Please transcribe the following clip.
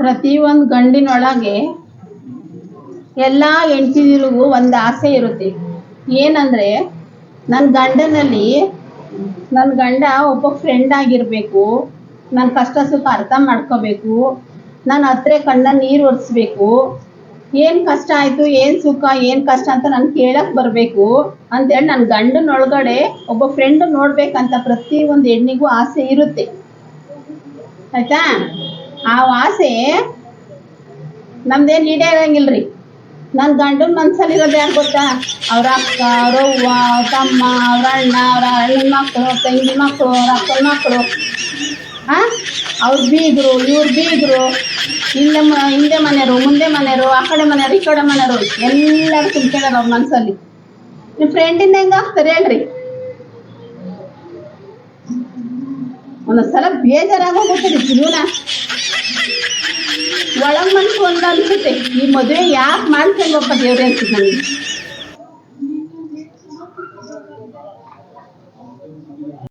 ಪ್ರತಿಯೊಂದು ಗಂಡಿನೊಳಗೆ ಎಲ್ಲಾ ಹೆಂಡ್ತಿರಿಗೂ ಒಂದು ಆಸೆ ಇರುತ್ತೆ. ಏನಂದ್ರೆ ನನ್ನ ಗಂಡನಲ್ಲಿ ನನ್ನ ಗಂಡ ಒಬ್ಬ ಫ್ರೆಂಡ್ ಆಗಿರಬೇಕು ನನ್ನ ಕಷ್ಟ ಸುಖ ಅರ್ಥ ಮಾಡ್ಕೋಬೇಕು ನನ್ನ ಹತ್ರ ಕಣ್ಣ ನೀರು ಒರೆಸ್ಬೇಕು, ಏನು ಕಷ್ಟ ಆಯ್ತು, ಏನು ಸುಖ, ಏನು ಕಷ್ಟ ಅಂತ ನಾನು ಕೇಳಕ್ಕೆ ಬರಬೇಕು ಅಂತೇಳಿ ನನ್ನ ಗಂಡನೊಳಗಡೆ ಒಬ್ಬ ಫ್ರೆಂಡ್ ನೋಡ್ಬೇಕಂತ ಪ್ರತಿ ಒಂದು ಹೆಣ್ಣಿಗೂ ಆಸೆ ಇರುತ್ತೆ. ಆಯ್ತಾ? ಆ ಆಸೆ ನಮ್ದೇನು ಈಡೇರಂಗಿಲ್ರಿ ನನ್ನ ಗಂಡನ ಮನ್ಸಲ್ಲಿರೋದು ಯಾರು ಗೊತ್ತಾ? ಅವ್ರ ಅಕ್ಕ ಅವ್ರ ಅವ್ರ ತಮ್ಮ, ಅವ್ರ ಅಣ್ಣ, ಅವ್ರ ಅಣ್ಣನ ಮಕ್ಕಳು ತಂಗಿ ಮಕ್ಕಳು ಅವ್ರ ಅಕ್ಕನ ಮಕ್ಕಳು ಹಾಂ ಅವ್ರು ಬೀಗರು, ಇವ್ರು ಬೀಗರು. ಹಿಂದೆ ಮ, ಹಿಂದೆ ಮನೆಯವರು, ಮುಂದೆ ಮನೆಯವರು, ಆ ಕಡೆ ಮನೆಯವರು, ಈ ಕಡೆ ಮನೆಯವರು. ಎಲ್ಲರೂ ತುಂಬ್ಕೊಂಡಾರ ಅವ್ರ ಮನಸ್ಸಲ್ಲಿ ನಿಮ್ಮ ಫ್ರೆಂಡಿಂದ ಹೆಂಗೆ ಆಗ್ತಾರೆ ಹೇಳ್ರಿ. ಒಂದೊಂದ್ಸಲ ಬೇಜಾರಾಗೋಗುತ್ತೆ ಜೀವನ. ಒಳಗ್ ಮನ್ಸು ಒಂದು ಅನ್ಸುತ್ತೆ ಈ ಮದುವೆ ಯಾಕೆ ಮಾಡ್ಕೊಂಡಪ್ಪ ದೇವ್ರೆ ಅನ್ಸುತ್ತೆ ನನಗೆ.